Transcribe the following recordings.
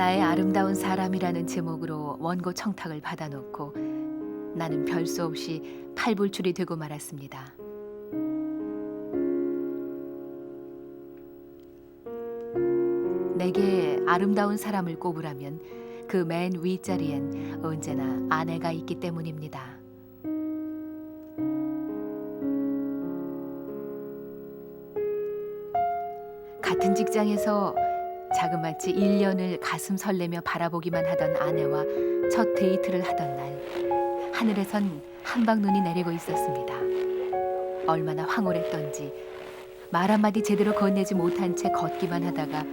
나의 아름다운 사람이라는 제목으로 원고 청탁을 받아놓고 나는 별수 없이 팔불출이 되고 말았습니다. 내게 아름다운 사람을 꼽으라면 그 맨 윗자리엔 언제나 아내가 있기 때문입니다. 같은 직장에서 자그마치 1년을 가슴 설레며 바라보기만 하던 아내와 첫 데이트를 하던 날 하늘에선 한방 눈이 내리고 있었습니다. 얼마나 황홀했던지 말 한마디 제대로 건네지 못한 채 걷기만 하다가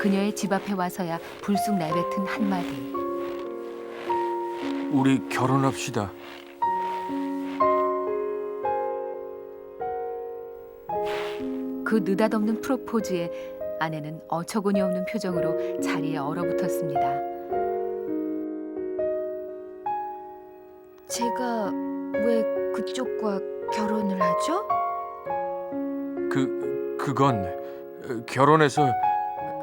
그녀의 집 앞에 와서야 불쑥 내뱉은 한마디 우리 결혼합시다. 그 느닷없는 프로포즈에 아내는 어처구니 없는 표정으로 자리에 얼어붙었습니다. 제가 왜 그쪽과 결혼을 하죠? 그 그건 어, 결혼해서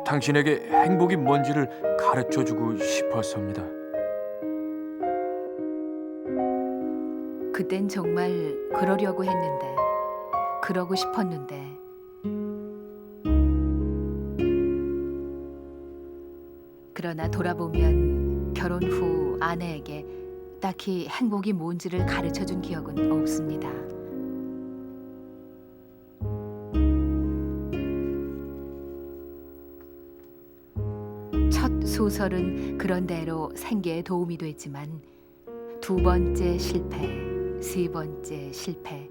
당신에게 행복이 뭔지를 가르쳐 주고 싶어서입니다. 그땐 정말 그러려고 했는데 그러고 싶었는데 그러나 돌아보면 결혼 후 아내에게 딱히 행복이 뭔지를 가르쳐 준 기억은 없습니다. 첫 소설은 그런대로 생계에 도움이 됐지만 두 번째 실패, 세 번째 실패,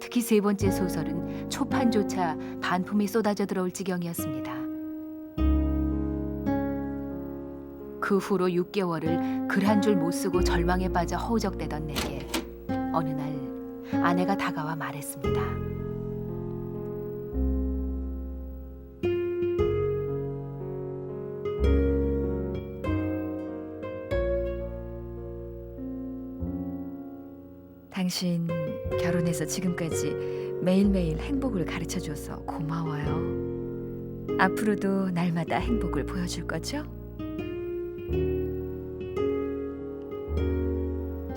특히 세 번째 소설은 초판조차 반품이 쏟아져 들어올 지경이었습니다. 그 후로 6개월을 글 한 줄 못 쓰고 절망에 빠져 허우적대던 내게 어느 날 아내가 다가와 말했습니다. 당신 결혼해서 지금까지 매일매일 행복을 가르쳐 줘서 고마워요. 앞으로도 날마다 행복을 보여줄 거죠?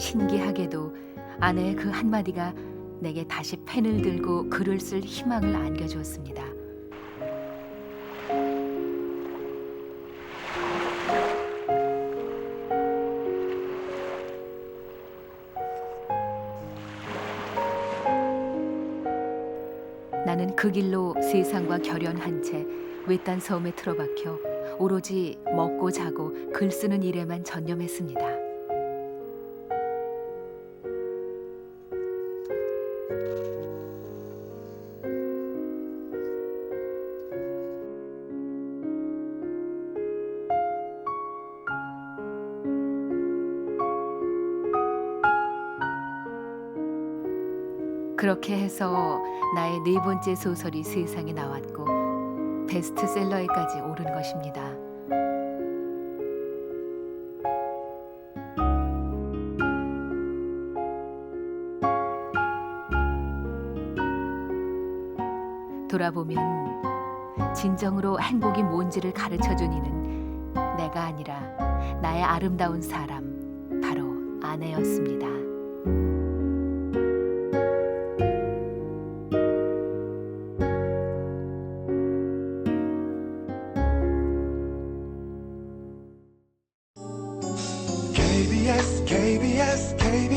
신기하게도 아내의 그 한마디가 내게 다시 펜을 들고 글을 쓸 희망을 안겨주었습니다. 나는 그 길로 세상과 결연한 채 외딴 섬에 틀어박혀 오로지 먹고 자고 글 쓰는 일에만 전념했습니다. 그렇게 해서 나의 네 번째 소설이 세상에 나왔고 베스트셀러에까지 오른 것입니다. 돌아보면 진정으로 행복이 뭔지를 가르쳐 준 이는 내가 아니라 나의 아름다운 사람 바로 아내였습니다. Yes, baby.